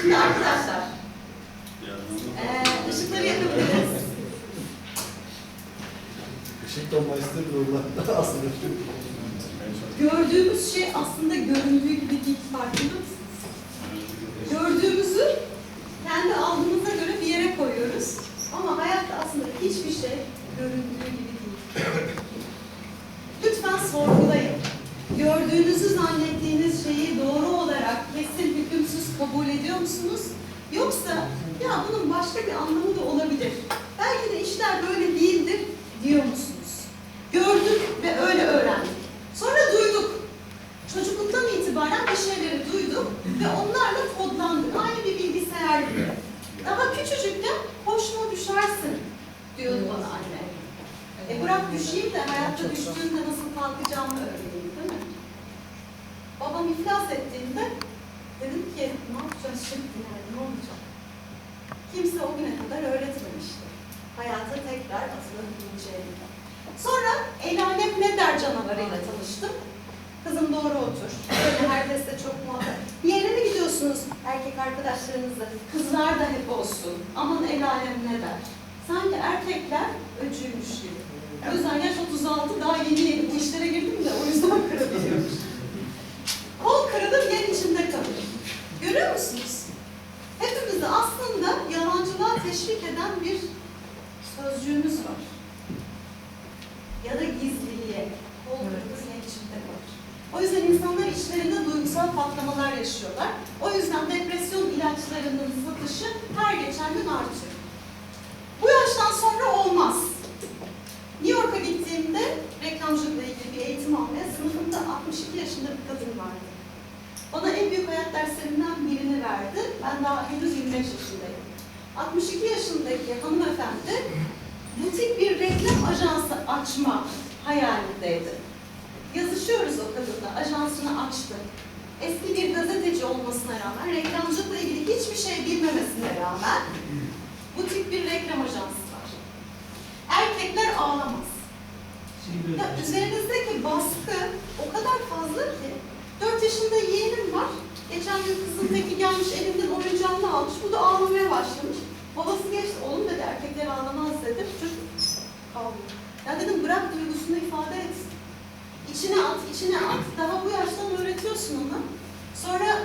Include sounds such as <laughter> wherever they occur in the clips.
Şimdi arkadaşlar, eee ışıkları yakabiliriz. Işık Nurlar <laughs> aslında şu. Gördüğümüz şey aslında göründüğü gibi değil, farkında mısınız? Gördüğümüzü kendi algımıza göre bir yere koyuyoruz. Ama hayatta aslında hiçbir şey göründüğü gibi değil. Lütfen sorgulayın. Gördüğünüzü zannettiğiniz şeyi doğru olarak kesin hükümsüz kabul ediyor musunuz? Yoksa ya bunun başka bir anlamı da olabilir. Belki de işler böyle değildir diyor musunuz? Gördük ve öyle öğrendik. Sonra duyduk. Çocukluktan itibaren bir şeyleri duyduk ve onlarla kodlandık. Aynı bir bilgisayar gibi. Daha küçücükken hoşuma düşersin diyordu bana anne. E bırak düşeyim de hayatta düştüğünde nasıl kalkacağımı öğreneyim değil mi? Babam iflas ettiğinde şimdi yani ne olacak? Kimse o güne kadar öğretmemişti. Hayata tekrar atılabileceğini. Sonra el alem ne der canavarıyla tanıştım. Kızım doğru otur. Böyle herkesle çok muhabbet. Bir yere mi gidiyorsunuz erkek arkadaşlarınızla? Kızlar da hep olsun. Aman el ne der? Sanki erkekler öcüymüş gibi. O yüzden yaş 36 daha yeni yeni işlere girdim de o yüzden kırabiliyorum. Kol kırılır yer içinde kalır. Görüyor musunuz? Hepimizde aslında yalancılığa teşvik eden bir sözcüğümüz var. Ya da gizliliğe. Kol kırılır yer içinde kalır. O yüzden insanlar içlerinde duygusal patlamalar yaşıyorlar. O yüzden depresyon ilaçlarının satışı her geçen gün artıyor. Bu yaştan sonra olmaz. New York'a gittiğimde reklamcılıkla ilgili bir eğitim almaya sınıfımda 62 yaşında bir kadın vardı. Bana en büyük hayat derslerinden birini verdi. Ben daha henüz 25 yaşındayım. 62 yaşındaki hanımefendi butik bir reklam ajansı açma hayalindeydi. Yazışıyoruz o kadınla, ajansını açtı. Eski bir gazeteci olmasına rağmen, reklamcılıkla ilgili hiçbir şey bilmemesine rağmen butik bir reklam ajansı var. Erkekler ağlamaz. Ya üzerinizdeki baskı o kadar fazla ki 4 yaşında yeğenim var. Geçen gün kızın teki gelmiş elinden oyuncağını almış. Bu da ağlamaya başlamış. Babası geçti. Oğlum dedi erkekler ağlamaz dedi. Çocuk ağlıyor. Ya dedim bırak duygusunu ifade etsin. İçine at, içine at. Daha bu yaştan öğretiyorsun ona. Sonra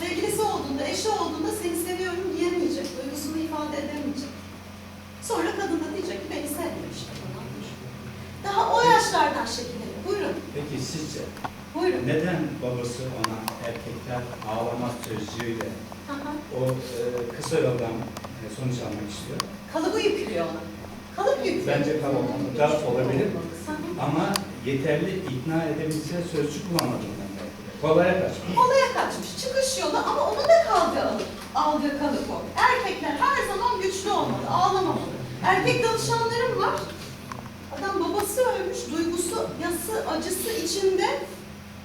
sevgilisi olduğunda, eşi olduğunda seni seviyorum diyemeyecek. Duygusunu ifade edemeyecek. Sonra kadın da diyecek ki beni sevmiyor işte. Daha o yaşlardan şekilleniyor. Buyurun, Peki sizce buyurun. neden babası ona erkekler ağlamaz sözcüğüyle o e, kısa yoldan e, sonuç almak istiyor? Kalıbı yüklüyor ona. Kalıp yüklüyor. Bence kalıpta olabilir Hı hı. ama yeterli ikna edebileceği sözcük bulamadığından belki de. Kolaya kaçmış. Olaya kaçmış, çıkış yolu ama onun da kaldığı alıp, aldığı kalıp o. Erkekler her zaman güçlü olmalı, ağlamamalı. Erkek danışanlarım var. Adam babası ölmüş, duygusu, yası, acısı içinde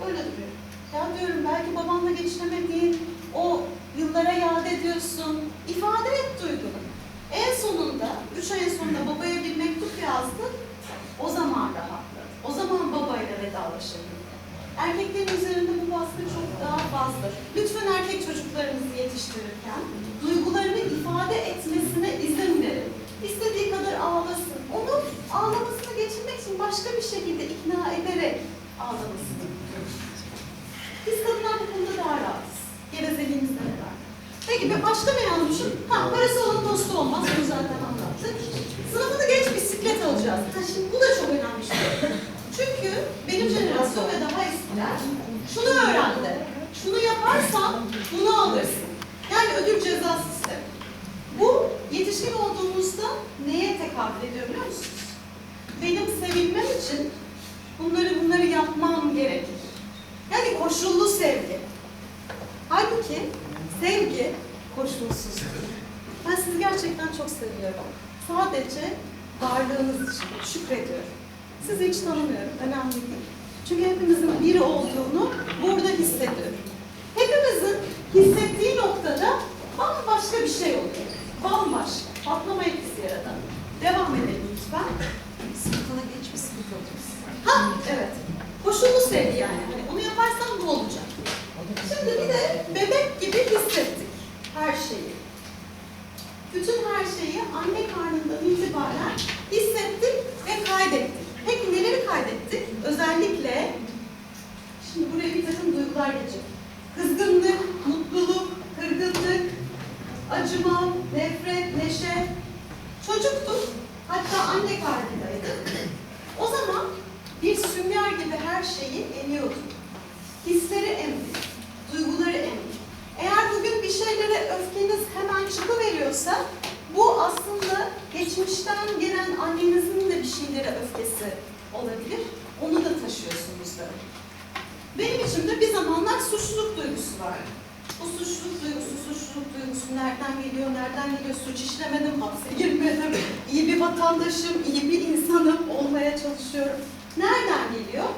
böyle duruyor. Ya diyorum belki babanla geçinemediğin o yıllara yad ediyorsun. İfade et duygunu. En sonunda, üç ayın sonunda babaya bir mektup yazdı. O zaman rahatladı. O zaman babayla vedalaşabildi. Erkeklerin üzerinde bu baskı çok daha fazla. Lütfen erkek çocuklarınızı yetiştirirken duygularını ifade etmesine izin verin. İstediği kadar ağlasın. Onu ağlamasını geçirmek için başka bir şekilde ikna ederek ağlamasını. Biz kadınlar bu konuda daha rahatız. Gevezeliğimizde ne var? Peki bir başka ne yanlışım? Ha parası olan dostu olmaz. Bunu zaten anlattık. Sınıfını geç bisiklet alacağız. Ha şimdi bu da çok önemli bir şey. Çünkü benim jenerasyon ve daha eskiler şunu öğrendi. Şunu yaparsan bunu alırsın. Yani ödül ceza sistemi. Bu yetişkin olduğumuzda neye tekabül ediyor biliyor musunuz? Benim sevilmem için bunları bunları yapmam gerekir. Yani koşullu sevgi. Halbuki sevgi koşulsuz. Ben sizi gerçekten çok seviyorum. Sadece varlığınız için şükrediyorum. Sizi hiç tanımıyorum, önemli değil. Çünkü hepimizin biri olduğunu burada hissediyorum. Hepimizin hissettiği noktada bambaşka bir şey oluyor. Bambaşka. Patlama etkisi yaratan. Devam edelim lütfen. Sınıfına geç bir sınıf alacağız. Ha evet. Koşullu sevgi yani. Hani onu yaparsan bu olacak. Şimdi her şeyi. Bütün her şeyi anne karnından itibaren hissettik ve kaydettik. Peki neleri kaydettik? Özellikle, şimdi buraya bir takım duygular geçecek. Kızgınlık, mutluluk, kırgınlık, acıma, nefret, neşe. Çocuktuk, hatta anne karnındaydık. O zaman bir sünger gibi her şeyi emiyorduk. Benim içimde bir zamanlar suçluluk duygusu vardı. Bu suçluluk duygusu, suçluluk duygusu nereden geliyor, nereden geliyor? Suç işlemedim, hapse girmedim. İyi bir vatandaşım, iyi bir insanım olmaya çalışıyorum. Nereden geliyor?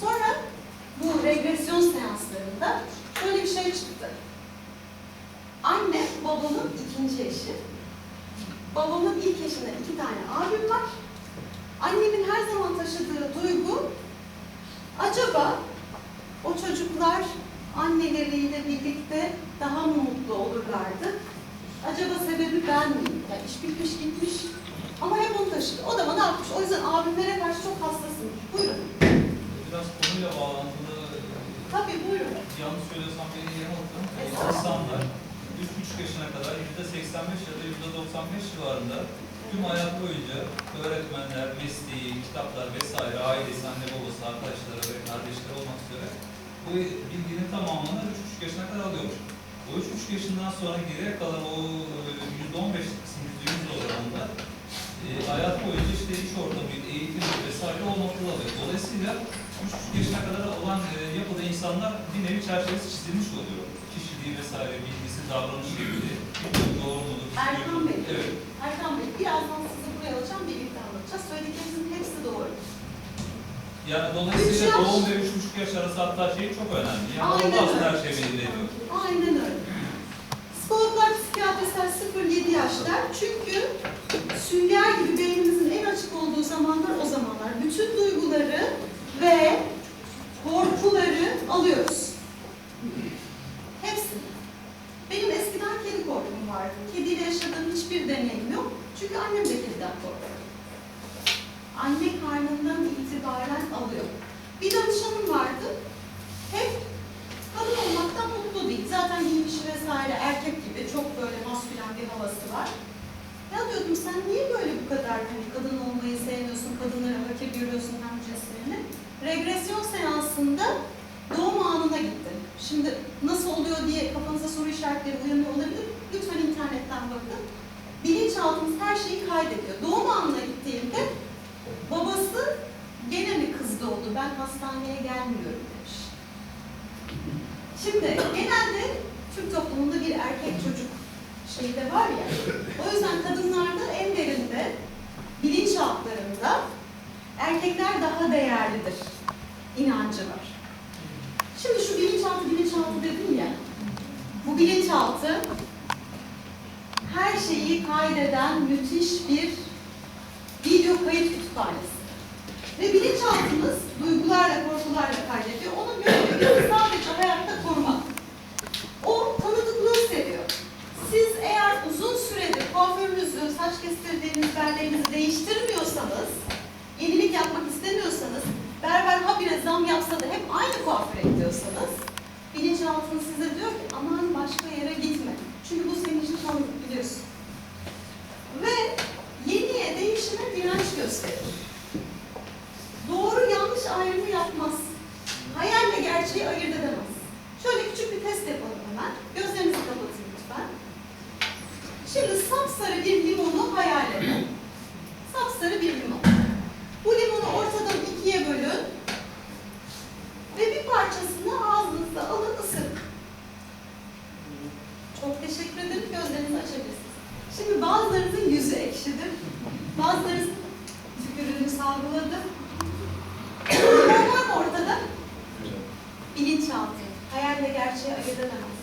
Sonra bu regresyon seanslarında şöyle bir şey çıktı. Anne babamın ikinci eşi. Babamın ilk eşinden iki tane abim var. Annemin her zaman taşıdığı duygu acaba çocuklar anneleriyle birlikte daha mı mutlu olurlardı? Acaba sebebi ben miyim? Ya iş bitmiş gitmiş ama hep onu taşıdı. O da bana atmış. O yüzden abimlere karşı çok hassasım. Buyurun. Biraz konuyla bağlantılı, Tabii buyurun. yanlış söylesem beni yanıltın. Estağfurullah. İnsanlar 3,5 yaşına kadar %85 ya da %95 civarında tüm hayat boyunca öğretmenler, mesleği, kitaplar vesaire, ailesi, anne babası, arkadaşları ve kardeşleri olmak üzere bu bilginin tamamını 3,5 yaşına kadar alıyormuş. O 3,5 yaşından sonra geriye kalan o e, %15 kısım, %100 oranında e, hayat boyunca işte iş ortamı, eğitim vesaire olmaktadır alıyor. Dolayısıyla 3,5 yaşına kadar olan e, yapıda insanlar bir nevi çerçevesi çizilmiş oluyor. Kişiliği vesaire, bilgisi, davranış şekli, doğru mudur? Erkan Bey. Evet. Erkan Bey, birazdan sizi buraya alacağım, birlikte anlatacağız. Söylediklerinizin hepsi doğru. Yani Üç dolayısıyla yaş. doğum ve 3,5 yaş arası hatta şey çok önemli. Yani Aynen orada aslında her şey belli ediyor. Aynen öyle. Psikologlar, psikiyatristler 0-7 yaş der. Çünkü sünger gibi beynimizin en açık olduğu zamanlar o zamanlar. Bütün duyguları ve korkuları alıyoruz. Hepsini. Benim eskiden kedi korkum vardı. Kediyle yaşadığım hiçbir deneyim yok. Çünkü annem de kediden korkuyor. Anne karnından itibaren alıyor. Bir danışanım vardı. Hep kadın olmaktan mutlu değil. Zaten giyinişi vesaire erkek gibi çok böyle maskülen bir havası var. Ya diyordum sen niye böyle bu kadar hani kadın olmayı sevmiyorsun, kadınları hakir görüyorsun hem cinslerini? Regresyon seansında doğum anına gittim. Şimdi nasıl oluyor diye kafanıza soru işaretleri uyanıyor olabilir. Lütfen internetten bakın. Bilinçaltımız her şeyi kaydediyor. Doğum anına gittiğimde babası gene mi kız doğdu, ben hastaneye gelmiyorum demiş. Şimdi genelde Türk toplumunda bir erkek çocuk şeyi de var ya. O yüzden kadınlarda en derinde bilinçaltlarında erkekler daha değerlidir inancı var. Şimdi şu bilinçaltı bilinçaltı dedim ya. Bu bilinçaltı her şeyi kaydeden müthiş bir video kayıt kütüphanesi. Ve bilinçaltımız duygularla, korkularla kaydediyor. Onun görevi sadece hayatta korumak. O tanıdıklığı seviyor. Siz eğer uzun süredir kuaförünüzü, saç kestirdiğiniz berberinizi değiştirmiyorsanız, yenilik yapmak istemiyorsanız, berber habire zam yapsa da hep aynı kuaföre gidiyorsanız, bilinçaltınız size diyor ki aman başka yere gitme. Çünkü bu senin için tanıdık biliyorsun. Ve yeniye, değişime direnç gösterir. Doğru yanlış ayrımı yapmaz. Gerçeği ayırt edemez. Şöyle küçük bir test yapalım hemen. Gözlerinizi kapatın lütfen. Şimdi sapsarı bir limonu hayal edin. Sapsarı bir limon. Bu limonu ortadan ikiye bölün. Ve bir parçasını ağzınıza alın ısırın. Çok teşekkür ederim. Gözlerinizi açabilirsiniz. Şimdi bazılarınızın yüzü ekşidir. Bazılarınız tükürüğünü salgıladı. Ne var mı ortada? Bilinçaltı. Hayalle gerçeği ayırt edemez.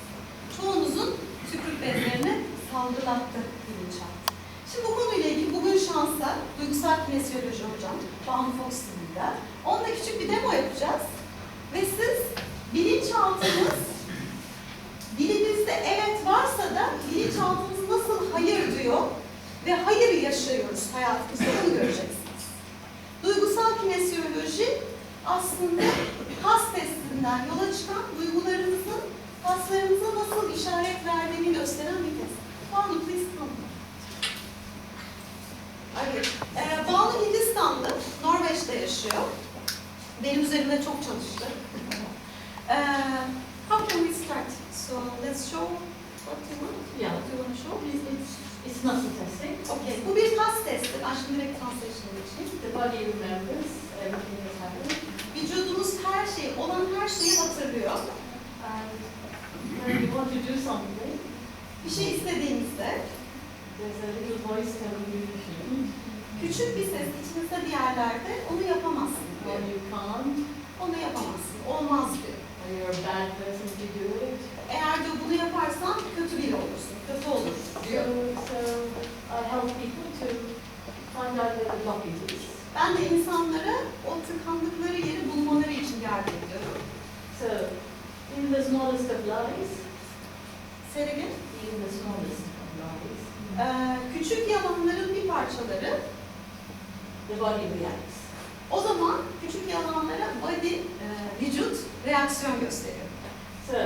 Çoğunuzun tükürük bezlerini salgılattı bilinçaltı. Şimdi bu konuyla ilgili bugün şansa duygusal kinesiyoloji hocam, Banu Fox'la onunla küçük bir demo yapacağız. Ve siz bilinçaltınız dilimizde evet varsa da bilinçaltımız nasıl hayır diyor ve hayır yaşıyoruz hayatımızda onu göreceksiniz. Duygusal kinesiyoloji aslında kas testinden yola çıkan duygularımızın kaslarımıza nasıl işaret verdiğini gösteren bir test. Banu please. Evet. Ee, Banu Hindistanlı, Norveç'te yaşıyor. Benim üzerimde çok çalıştı. Ee, how can we start? So let's show what you want. Yeah. What you want to show. It's, it's, it's muscle testing. Okay, bu bir kas testi. Ben şimdi direkt translation'a geçeyim. The body remembers everything that's happened. Vücudumuz her şey, olan her şeyi hatırlıyor. And when you want to do something, Bir şey istediğimizde there's a little voice telling you you shouldn't, küçük bir ses içinizde bir yerlerde onu yapamazsın or you can't, Onu yapamazsın, olmaz diyor. Eğer diyor bunu yaparsan kötü biri olursun, kötü olur diyor. so I help people to find out where the blockage is. Ben de insanlara o tıkandıkları yeri bulmaları için yardım ediyorum. So, in the smallest of lies, Sergen, even the smallest of lies, Ee, küçük yalanların bir parçaları the body reacts. o zaman küçük vücut reaksiyon gösteriyor. So,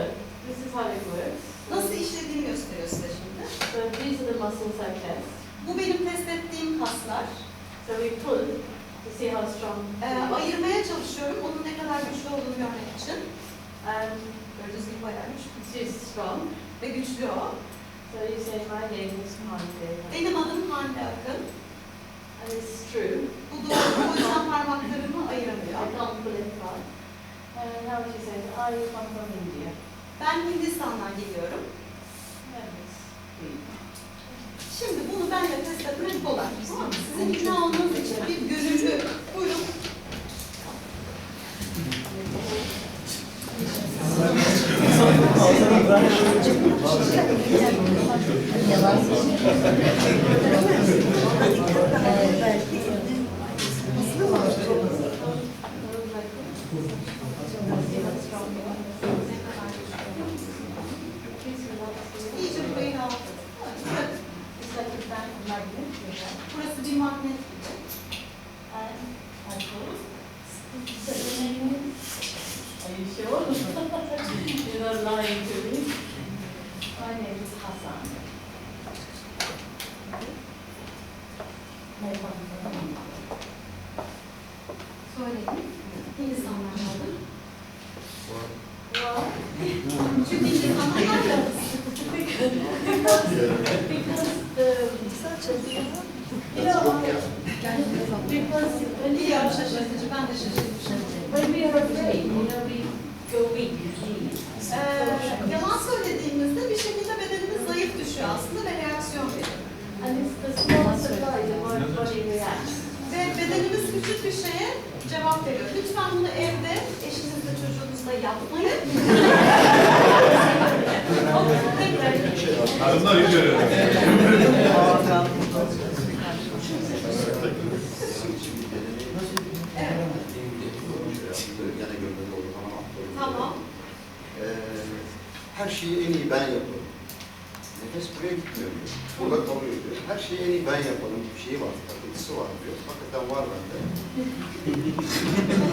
this is how it works. Nasıl işlediğini gösteriyor size şimdi. So these are the muscles I test. Bu benim test ettiğim kaslar. So we pull to see how strong Ee, ayırmaya çalışıyorum onun ne kadar güçlü olduğunu görmek için. And Gördüğünüz gibi bayağı güçlü. she's strong. Ve güçlü o. So you say, my name is Hande. Benim adım Hande Akın. And it's true. Bu doğru. O yüzden parmaklarımı I ayıramıyor. can't pull it apart. I come from India. Ben Hindistan'dan geliyorum. Greek. Şimdi bunu benle test etmek kolay. Tamam mı? Sizin ikna olmanız için bir gönüllü. Buyurun. İyice burayı rahatlatın. Evet. It's like a band magnet. you know. Burası bir magnet gibi. And I pull. So the name is, are you sure? You're not lying to me. My name is Hassan. I come from India. Söyledim. Hindistan'dan geldim. Well, Çünkü Hindistan'dan geldim. because, because the, you know, because when we Biliyorum are, şaşırtıcı. Ben de şaşırmışım. when we are afraid, you know, we go weak. Ee, yalan söylediğimizde bir şekilde bedenimiz zayıf düşüyor aslında ve reaksiyon veriyor. Reacts. Ve bedenimiz küçük bir şeye cevap veriyor. Lütfen bunu evde eşinizle çocuğunuzla yapmayın. <laughs> Hanımlar yürüyorum. <laughs> Evet, tamam. Ee, her şeyi en iyi ben yaparım. Nefes buraya gitmiyor diyor. Burada kalıyor diyor. Her şeyi en iyi ben yaparım bir şeyi var. Takıntısı var diyor. Hakikaten var bende.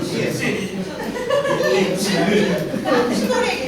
Niye? Ben de